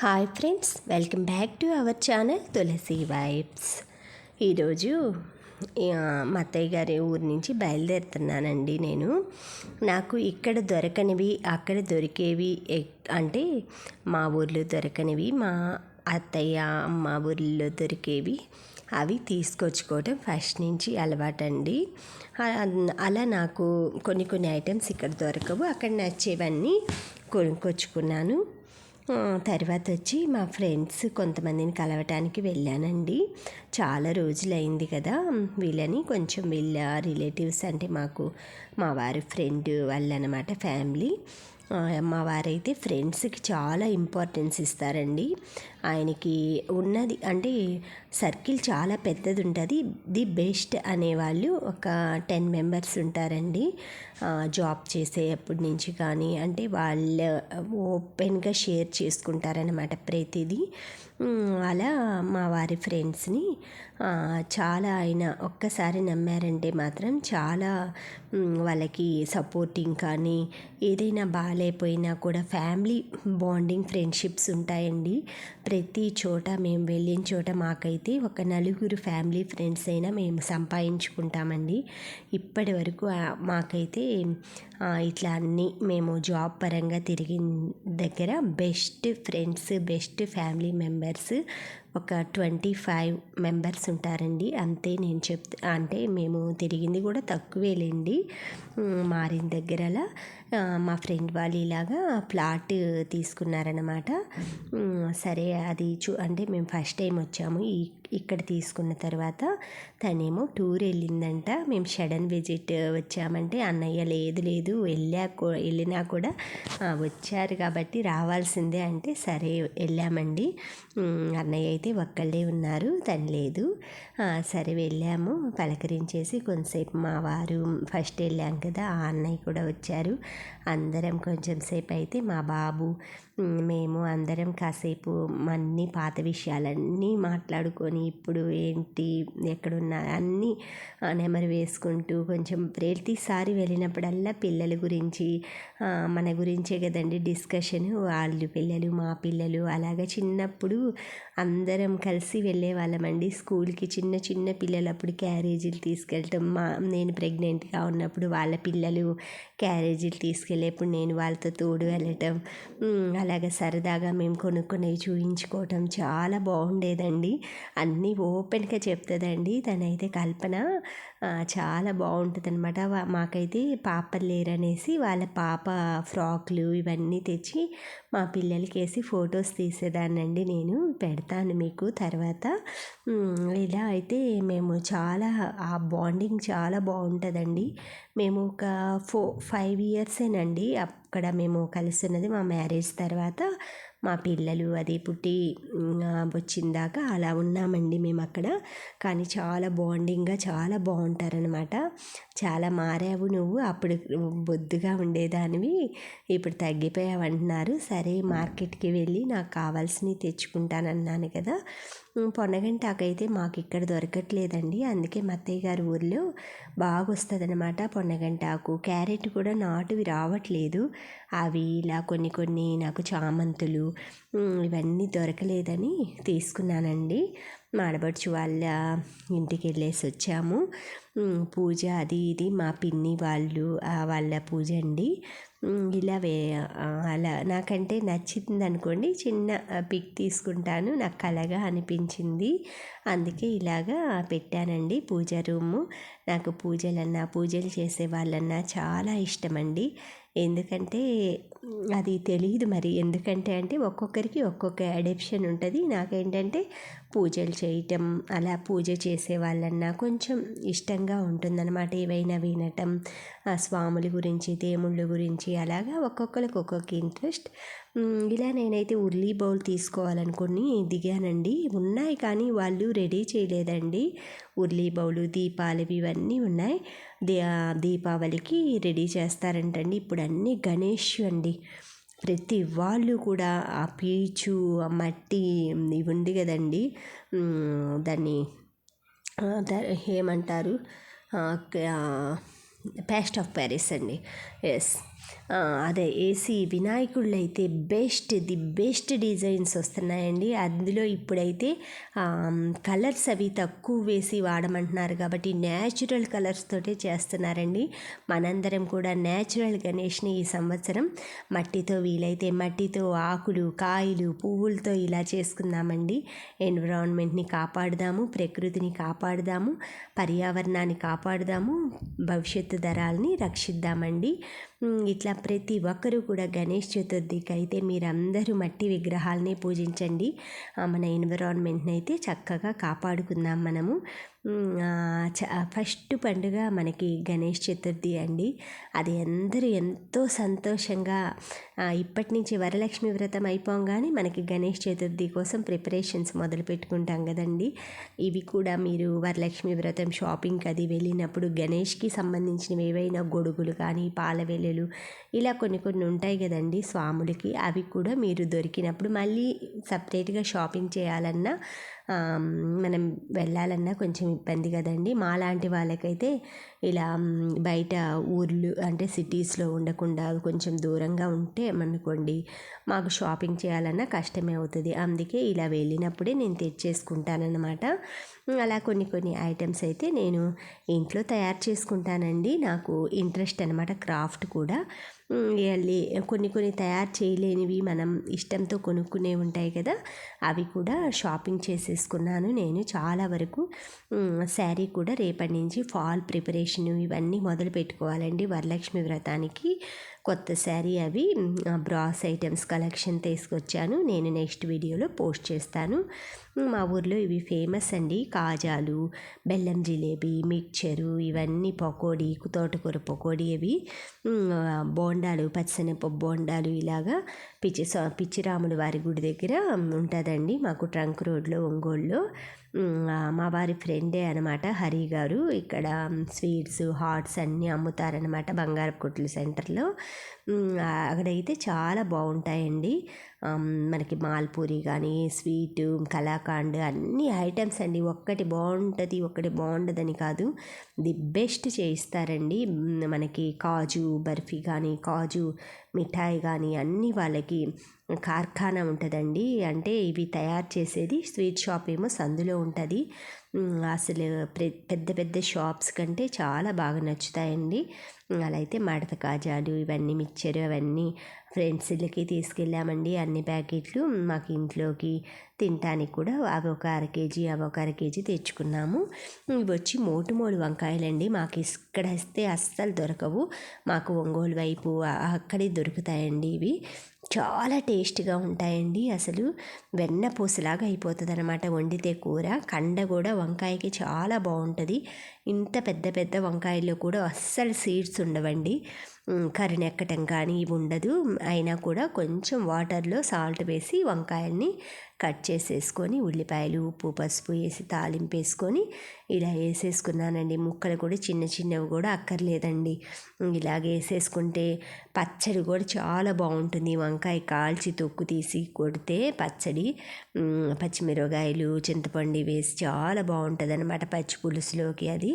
Hi friends welcome back to our channel Tulasi vibes ఈరోజు మా అత్తయ్య గారి ఊరి నుంచి బయలుదేరుతున్నానండి నేను. నాకు ఇక్కడ దొరకనివి అక్కడ దొరికేవి ఎక్- అంటే మా ఊర్లో దొరకనివి మా అత్తయ్య అమ్మ ఊర్లో దొరికేవి అవి తీసుకొచ్చుకోవటం ఫస్ట్ నుంచి అలవాటండి. అలా నాకు కొన్ని కొన్ని ఐటమ్స్ ఇక్కడ దొరకవు అక్కడ నచ్చేవన్నీ కొనుక్కొచ్చుకున్నాను. తర్వాత వచ్చి మా ఫ్రెండ్స్ కొంతమందిని కలవటానికి వెళ్ళానండి. చాలా రోజులైంది కదా. వీళ్ళని కొంచెం వీళ్ళ రిలేటివ్స్ అంటే మాకు మా వారి ఫ్రెండ్ వాళ్ళనమాట ఫ్యామిలీ. మా వారైతే ఫ్రెండ్స్కి చాలా ఇంపార్టెన్స్ ఇస్తారండి. ఆయనకి ఉన్నది. అంటే సర్కిల్ చాలా పెద్దది ఉంటుంది ది బెస్ట్ అనేవాళ్ళు ఒక టెన్ మెంబర్స్ ఉంటారండి. జాబ్ జాబ్ చేసేటప్పటి నుంచి కానీ అంటే వాళ్ళ ఓపెన్గా షేర్ చేసుకుంటారనమాట ప్రతిదీ. అలా మా వారి ఫ్రెండ్స్ని చాలా ఆయన ఒక్కసారి నమ్మారంటే మాత్రం చాలా వాళ్ళకి సపోర్టింగ్ కానీ ఏదైనా బాగాలేకపోయినా కూడా ఫ్యామిలీ బాండింగ్ ఫ్రెండ్షిప్స్ ఉంటాయండి. ప్రతి చోట మేము వెళ్ళిన చోట మాకైతే ఒక నలుగురు ఫ్యామిలీ ఫ్రెండ్స్ అయినా మేము సంపాదించుకుంటామండి. ఇప్పటి వరకు మాకైతే ఇట్లా అన్నీ మేము జాబ్ పరంగా తిరిగిన దగ్గర best friends best family members ఒక ట్వంటీ ఫైవ్ మెంబర్స్ ఉంటారండి. అంతే నేను చెప్ అంటే మేము తిరిగింది కూడా తక్కువేలేండి. ఉమ్, మారిన దగ్గరలా. మా ఫ్రెండ్ వాళ్ళు ఇలాగా ప్లాట్ తీసుకున్నారనమాట సరే అది చూ అంటే మేము ఫస్ట్ టైం వచ్చాము. ఈ ఇక్కడ తీసుకున్న తర్వాత తనేమో టూర్ వెళ్ళిందంట. మేము సడన్ విజిట్ వచ్చామంటే అన్నయ్య లేదు లేదు వెళ్ళా వెళ్ళినా కూడా వచ్చారు కాబట్టి రావాల్సిందే అంటే సరే వెళ్ళామండి. అన్నయ్య అయితే ఒక్కళ్ళే ఉన్నారు తను లేదు. సరే వెళ్ళాము పలకరించేసి కొంతసేపు మా వారు ఫస్ట్ వెళ్ళాం కదా ఆ అన్నయ్య కూడా వచ్చారు. అందరం కొంచెం సేపు అయితే మా బాబు మేము అందరం కాసేపు అన్ని పాత విషయాలన్నీ మాట్లాడుకొని ఇప్పుడు ఏంటి ఎక్కడున్నా అన్నీ ఆ, నెమరు వేసుకుంటూ కొంచెం ప్రతిసారి వెళ్ళినప్పుడల్లా పిల్లల గురించి మన గురించే కదండి డిస్కషన్. వాళ్ళు పిల్లలు మా పిల్లలు అలాగా చిన్నప్పుడు అందరం కలిసి వెళ్ళేవాళ్ళమండి స్కూల్కి చిన్న చిన్న పిల్లలు అప్పుడు క్యారేజీలు తీసుకెళ్ళటం మా నేను ప్రెగ్నెంట్గా ఉన్నప్పుడు వాళ్ళ పిల్లలు క్యారేజీలు తీసుకెళ్ళేప్పుడు నేను వాళ్ళతో తోడు వెళ్ళటం ఉమ్, అలాగ సరదాగా మేము కొనుక్కునేవి చూయించుకోవటం చాలా బాగుండేదండి. అన్నీ ఓపెన్గా చెప్తుందండి. తనైతే కల్పన. చాలా బాగుంటుంది అనమాట మాకైతే పాపలు లేరనేసి వాళ్ళ పాప ఫ్రాక్లు ఇవన్నీ తెచ్చి మా పిల్లలకి వేసి ఫొటోస్ తీసేదానండి నేను. పెడతాను మీకు తర్వాత. ఇలా అయితే మేము చాలా ఆ బాండింగ్ చాలా బాగుంటుందండి. మేము ఒక ఫో ఫైవ్ ఇయర్సేనండి. అక్కడ మేము కలిసి ఉన్నది మా మ్యారేజ్ తర్వాత. మా పిల్లలు అది పుట్టి వచ్చిందాక అలా ఉన్నామండి మేము అక్కడ కానీ చాలా బాండింగ్గా చాలా ఉంటారనమాట చాలా మారావు నువ్వు అప్పుడు బొద్దుగా ఉండేదానివి ఇప్పుడు తగ్గిపోయావు అంటున్నారు సరే మార్కెట్కి వెళ్ళి నాకు కావాల్సినవి తెచ్చుకుంటానన్నాను కదా. పొన్నగంటాకైతే మాకు ఇక్కడ దొరకట్లేదండి. అందుకే మా గారి ఊర్లో బాగా వస్తుంది అనమాట పొన్నగంటాకు. క్యారెట్ కూడా నాటువి రావట్లేదు. అవి ఇలా కొన్ని కొన్ని నాకు చామంతులు ఇవన్నీ దొరకలేదని తీసుకున్నానండి. మా ఆడబడుచు వాళ్ళ ఇంటికి వెళ్ళేసి వచ్చాము పూజ అది ఇది మా పిన్ని వాళ్ళు వాళ్ళ పూజ అండి. ఇలా వే అలా నాకంటే నచ్చింది అనుకోండి చిన్న పిక్ తీసుకుంటాను. నాకు కలగా అనిపించింది. అందుకే ఇలాగా పెట్టానండి పూజ రూము. నాకు పూజలన్నా పూజలు చేసే వాళ్ళన్నా చాలా ఇష్టమండి. ఎందుకంటే అది తెలియదు మరి. ఎందుకంటే అంటే ఒక్కొక్కరికి ఒక్కొక్క అడెప్షన్ ఉంటుంది. నాకేంటంటే పూజలు చేయటం అలా పూజ చేసే వాళ్ళన్నా కొంచెం ఇష్టంగా ఉంటుందన్నమాట. ఏవైనా వినటం ఆ స్వాముల గురించి దేవుళ్ళ గురించి అలాగా ఒక్కొక్కరికి ఒక్కొక్క ఇంట్రెస్ట్ ఇలా నేనైతే ఉర్లీ బౌల్ తీసుకోవాలనుకుని దిగానండి. ఉన్నాయి కానీ వాళ్ళు రెడీ చేయలేదండి. ఉర్లీ బౌలు దీపాలు ఇవన్నీ ఉన్నాయి. దీపావళికి రెడీ చేస్తారంటండి. ఇప్పుడు అన్నీ గణేష్ అండి. ప్రతి వాళ్ళు కూడా ఆ పీచు ఆ మట్టి ఇవి ఉంది కదండి. దాన్ని ఏమంటారు? పేస్ట్ ఆఫ్ ప్యారిస్ అండి. ఎస్ అదే ఏసీ వినాయకుళ్ళు అయితే బెస్ట్ ది బెస్ట్ డిజైన్స్ వస్తున్నాయండి. అందులో ఇప్పుడైతే కలర్స్ అవి తక్కువ వేసి వాడమంటున్నారు కాబట్టి న్యాచురల్ కలర్స్ తోటే చేస్తున్నారండి. మనందరం కూడా న్యాచురల్ గణేష్ని ఈ సంవత్సరం మట్టితో వీలైతే మట్టితో ఆకులు కాయలు పువ్వులతో ఇలా చేసుకుందామండి. ఎన్విరాన్మెంట్ని కాపాడుదాము ప్రకృతిని కాపాడుదాము పర్యావరణాన్ని కాపాడుదాము భవిష్యత్తు ధరాలని రక్షిద్దామండి. ఇట్లా ప్రతి ఒక్కరూ కూడా గణేష్ చతుర్థికి అయితే మీరందరూ మట్టి విగ్రహాలని పూజించండి. మన ఎన్విరాన్మెంట్ని అయితే చక్కగా కాపాడుకుందాం మనము. ఫస్ట్ పండుగ మనకి గణేష్ చతుర్థి అండి. అది అందరూ ఎంతో సంతోషంగా ఇప్పటి నుంచి వరలక్ష్మి వ్రతం అయిపోగానే మనకి గణేష్ చతుర్థి కోసం ప్రిపరేషన్స్ మొదలు పెట్టుకుంటాం కదండి. ఇవి కూడా మీరు వరలక్ష్మి వ్రతం షాపింగ్కి అది వెళ్ళినప్పుడు గణేష్కి సంబంధించినవి ఏవైనా గొడుగులు కానీ పాల ఇలా కొన్ని కొన్ని ఉంటాయి కదండి స్వాములకి. అవి కూడా మీరు దొరికినప్పుడు మళ్ళీ సపరేట్గా షాపింగ్ చేయాలన్నా మనం వెళ్ళాలన్నా కొంచెం ఇబ్బంది కదండి. మాలాంటి వాళ్ళకైతే ఇలా బయట ఊర్లు అంటే సిటీస్లో ఉండకుండా కొంచెం దూరంగా ఉంటే అనుకోండి మాకు షాపింగ్ చేయాలన్నా కష్టమే అవుతుంది. అందుకే ఇలా వెళ్ళినప్పుడే నేను తెచ్చేసుకుంటానన్నమాట. అలా కొన్ని కొన్ని ఐటమ్స్ అయితే నేను ఇంట్లో తయారు చేసుకుంటానండి. నాకు ఇంట్రెస్ట్ అనమాట క్రాఫ్ట్ కూడా. కొన్ని కొన్ని తయారు చేయలేనివి మనం ఇష్టంతో కొనుక్కునే ఉంటాయి కదా అవి కూడా షాపింగ్ చేసేసుకున్నాను నేను చాలా వరకు. శారీ కూడా రేపటి నుంచి ఫాల్ ప్రిపరేషన్ ఇవన్నీ మొదలు పెట్టుకోవాలండి వరలక్ష్మి వ్రతానికి. కొత్త శారీ అవి బ్రాస్ ఐటమ్స్ కలెక్షన్ తీసుకొచ్చాను. నేను నెక్స్ట్ వీడియోలో పోస్ట్ చేస్తాను. మా ఊర్లో ఇవి ఫేమస్ అండి. కాజాలు బెల్లం జిలేబీ మిక్చరు ఇవన్నీ పకోడీ తోటకూర పకోడీ అవి. బోండాలు పచ్చనపప్పు బోండాలు ఇలాగా పిచ్చి సా పిచ్చిరాములు వారి గుడి దగ్గర ఉంటుందండి మాకు ట్రంక్ రోడ్లో ఒంగోలులో. మా వారి ఫ్రెండే అనమాట హరి గారు. ఇక్కడ స్వీట్స్ హాట్స్ అన్నీ అమ్ముతారనమాట బంగారపు కొట్లు సెంటర్లో. అక్కడైతే చాలా బాగుంటాయండి మనకి మాల్పూరి కానీ స్వీటు కలాఖండ్ అన్ని ఐటమ్స్ అండి. ఒక్కటి బాగుంటుంది ఒక్కటి బాగుండదని కాదు. ది బెస్ట్ చేయిస్తారండి. మనకి కాజు బర్ఫీ కానీ కాజు మిఠాయి కానీ అన్నీ వాళ్ళకి కార్ఖానా ఉంటుందండి. అంటే ఇవి తయారు చేసేది స్వీట్ షాప్ ఏమో సందులో ఉంటుంది. అసలు పెద్ద పెద్ద షాప్స్ కంటే చాలా బాగా నచ్చుతాయండి. అలా అయితే మడత కాజాలు ఇవన్నీ మిక్చర్ అవన్నీ ఫ్రెండ్స్కి తీసుకెళ్ళామండి అన్ని ప్యాకెట్లు మాకు ఇంట్లోకి తినటానికి కూడా అవి ఒక అర కేజీ అవి ఒక అర కేజీ తెచ్చుకున్నాము. ఇవి వచ్చి మోటు మోడు వంకాయలండి. మాకు ఇక్కడ ఇస్తే అస్సలు దొరకవు. మాకు ఒంగోలు వైపు అక్కడే దొరుకుతాయండి ఇవి. చాలా టేస్ట్గా ఉంటాయండి అసలు. వెన్న పూసలాగా అయిపోతుంది అనమాట వండితే కూర. కండ కూడా వంకాయకి చాలా బాగుంటుంది. ఇంత పెద్ద పెద్ద వంకాయల్లో కూడా అస్సలు సీడ్స్ ఉండవండి. కరినెక్కటం కానీ ఇవి ఉండదు. అయినా కూడా కొంచెం వాటర్లో సాల్ట్ వేసి వంకాయల్ని కట్ చేసేసుకొని ఉల్లిపాయలు ఉప్పు పసుపు వేసి తాలింపు వేసుకొని ఇలా వేసేసుకున్నానండి. ముక్కలు కూడా చిన్న చిన్నవి కూడా అక్కర్లేదండి. ఇలాగ వేసేసుకుంటే పచ్చడి కూడా చాలా బాగుంటుంది. వంకాయ కాల్చి తొక్కు తీసి కొడితే పచ్చడి పచ్చిమిరపకాయలు చింతపండు వేసి చాలా బాగుంటుంది అనమాట పచ్చి పులుసులోకి అది.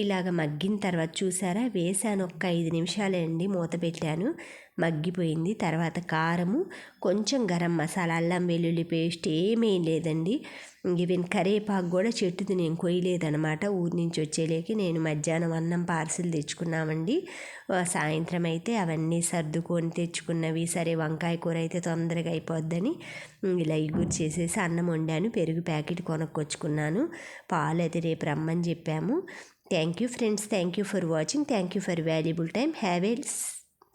ఇలాగ మగ్గిన తర్వాత చూసారా? వేసాను ఒక్క ఐదు నిమిషాలే అండి మూత పెట్టాను. మగ్గిపోయింది. తర్వాత కారము కొంచెం గరం మసాలా అల్లం వెల్లుల్లి పేస్ట్ ఏమీ లేదండి. ఈవెన్ కరేపాకు కూడా చెట్టుది నేను కొయ్యలేదనమాట ఊరి నుంచి వచ్చేలేకి నేను మధ్యాహ్నం అన్నం పార్సిల్ తెచ్చుకున్నామండి. సాయంత్రం అయితే అవన్నీ సర్దుకొని తెచ్చుకున్నవి. సరే వంకాయ కూర అయితే తొందరగా అయిపోద్దని ఇలా ఇగురు చేసేసి అన్నం వండాను. పెరుగు ప్యాకెట్ కొనుక్కొచ్చుకున్నాను. పాలు అయితే రేపు రమ్మని చెప్పాము. Thank you friends thank you for watching thank you for valuable time have a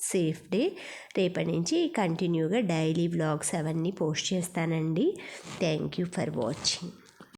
safe day రేపటి నుంచి కంటిన్యూగా డైలీ వ్లాగ్స్ అవన్నీ పోస్ట్ చేస్తానండి. Thank you for watching